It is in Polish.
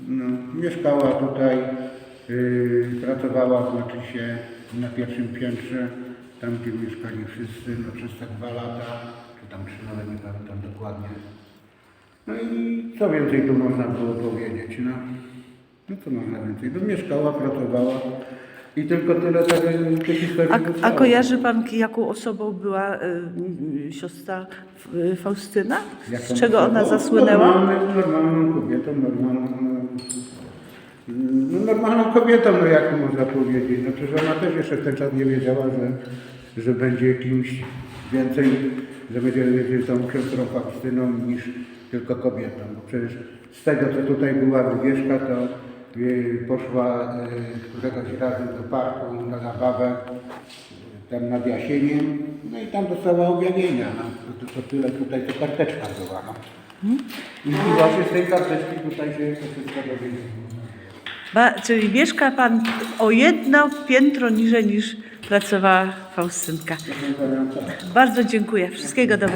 No, mieszkała tutaj, yy, pracowała znaczy się na pierwszym piętrze, tam gdzie mieszkali wszyscy, no przez te dwa lata, czy tam trzy, nawet nie pamiętam dokładnie. No i co więcej tu można było powiedzieć, no. No co można więcej, no mieszkała, pracowała i tylko tyle tego tej historii A, a zostało. kojarzy pan, jaką osobą była y, y, siostra y, Faustyna? Z Jaką czego ona osobą? zasłynęła? Normalną, normalną kobietą, normalną, no, normalną kobietą, no jak można powiedzieć. No przecież ona też jeszcze w ten czas nie wiedziała, że, że będzie kimś więcej, że będzie będzie tą siostrą Faustyną niż tylko kobietą. Bo przecież z tego, co tutaj była wywieszka, to y, poszła y, któregoś razu do parku na zabawę tam nad Jasieniem, no i tam dostała objawienia, no. to, to tyle tutaj, to karteczka była, no. I właśnie z tej karteczki tutaj się to wszystko dowiedzieliśmy. Ba, czyli mieszka pan o jedno piętro niżej niż pracowała Faustynka. Bardzo dziękuję. Wszystkiego dobrego.